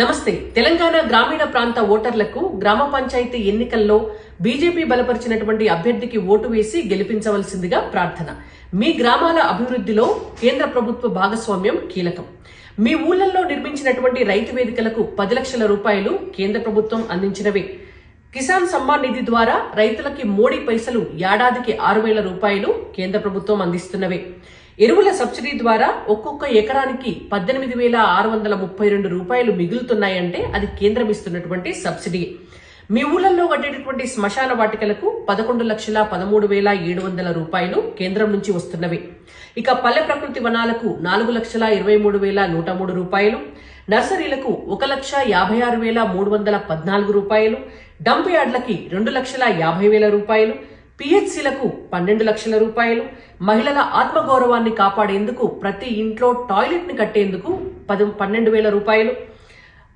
నమస్తే. తెలంగాణ గ్రామీణ ప్రాంత ఓటర్లకు గ్రామ పంచాయతీ ఎన్నికల్లో బీజేపీ బలపరిచినటువంటి అభ్యర్థికి ఓటు వేసి గెలిపించవలసిందిగా ప్రార్థన. మీ గ్రామాల అభివృద్ధిలో కేంద్ర ప్రభుత్వ భాగస్వామ్యం కీలకం. మీ ఊళ్ళల్లో నిర్మించినటువంటి రైతు వేదికలకు పది లక్షల రూపాయలు కేంద్ర ప్రభుత్వం అందించినవే. కిసాన్ సమ్మాన్ నిధి ద్వారా రైతులకి మోడీ పైసలు ఏడాదికి ఆరు వేల రూపాయలు కేంద్ర ప్రభుత్వం అందిస్తున్నవే. ఎరువుల సబ్సిడీ ద్వారా ఒక్కొక్క ఎకరానికి పద్దెనిమిది వేల ఆరు వందల ముప్పై రెండు రూపాయలు మిగులుతున్నాయంటే అది కేంద్రం ఇస్తున్నటువంటి సబ్సిడీ. మీ ఊళ్ళల్లో కట్టేటటువంటి శ్మశాన వాటికలకు పదకొండు లక్షల పదమూడు వేల ఏడు వందల రూపాయలు కేంద్రం నుంచి వస్తున్నవి. ఇక పల్లె ప్రకృతి వనాలకు నాలుగు లక్షల ఇరవై మూడు వేల నూట మూడు రూపాయలు నర్సరీలకు ఒక లక్ష యాభై ఆరు వేల మూడు వందల పద్నాలుగు రూపాయలు డంప్ యార్డ్లకి రెండు లక్షల యాభై వేల రూపాయలు పిహెచ్సిలకు పన్నెండు లక్షల రూపాయలు మహిళల ఆత్మగౌరవాన్ని కాపాడేందుకు ప్రతి ఇంట్లో టాయిలెట్ని కట్టేందుకు పది పన్నెండు వేల రూపాయలు.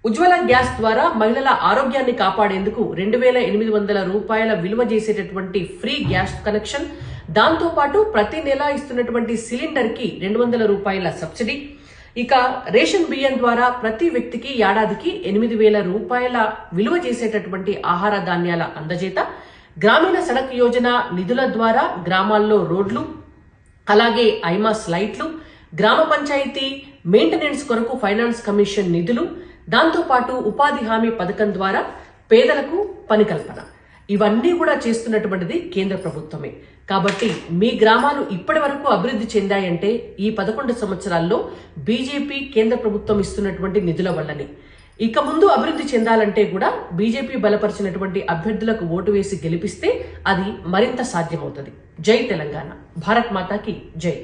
ఉజ్వల గ్యాస్ ద్వారా మహిళల ఆరోగ్యాన్ని కాపాడేందుకు రెండు వేల ఎనిమిది వందల రూపాయల విలువ చేసేటటువంటి ఫ్రీ గ్యాస్ కనెక్షన్ దాంతో పాటు ప్రతి నెల ఇస్తున్నటువంటి సిలిండర్కి రెండు వందల రూపాయల సబ్సిడీ. ఇక రేషన్ బియ్యం ద్వారా ప్రతి వ్యక్తికి ఏడాదికి ఎనిమిది వేల రూపాయల విలువ చేసేటటువంటి ఆహార ధాన్యాల అందజేత. గ్రామీణ సడక్ యోజన నిధుల ద్వారా గ్రామాల్లో రోడ్లు అలాగే ఐమాస్ లైట్లు గ్రామ పంచాయతీ మెయింటెనెన్స్ కొరకు ఫైనాన్స్ కమిషన్ నిధులు దాంతోపాటు ఉపాధి హామీ పథకం ద్వారా పేదలకు పని కల్పన. ఇవన్నీ కూడా చేస్తున్నటువంటిది కేంద్ర ప్రభుత్వమే. కాబట్టి మీ గ్రామాలు ఇప్పటి వరకు అభివృద్ధి చెందాయంటే ఈ పదకొండు సంవత్సరాల్లో బీజేపీ కేంద్ర ప్రభుత్వం ఇస్తున్నటువంటి నిధుల వల్లనే. ఇక ముందు అభివృద్ధి చెందాలంటే కూడా బీజేపీ బలపరిచినటువంటి అభ్యర్థులకు ఓటు వేసి గెలిపిస్తే అది మరింత సాధ్యమవుతుంది. జై తెలంగాణ. భారత్ మాతాకి జై.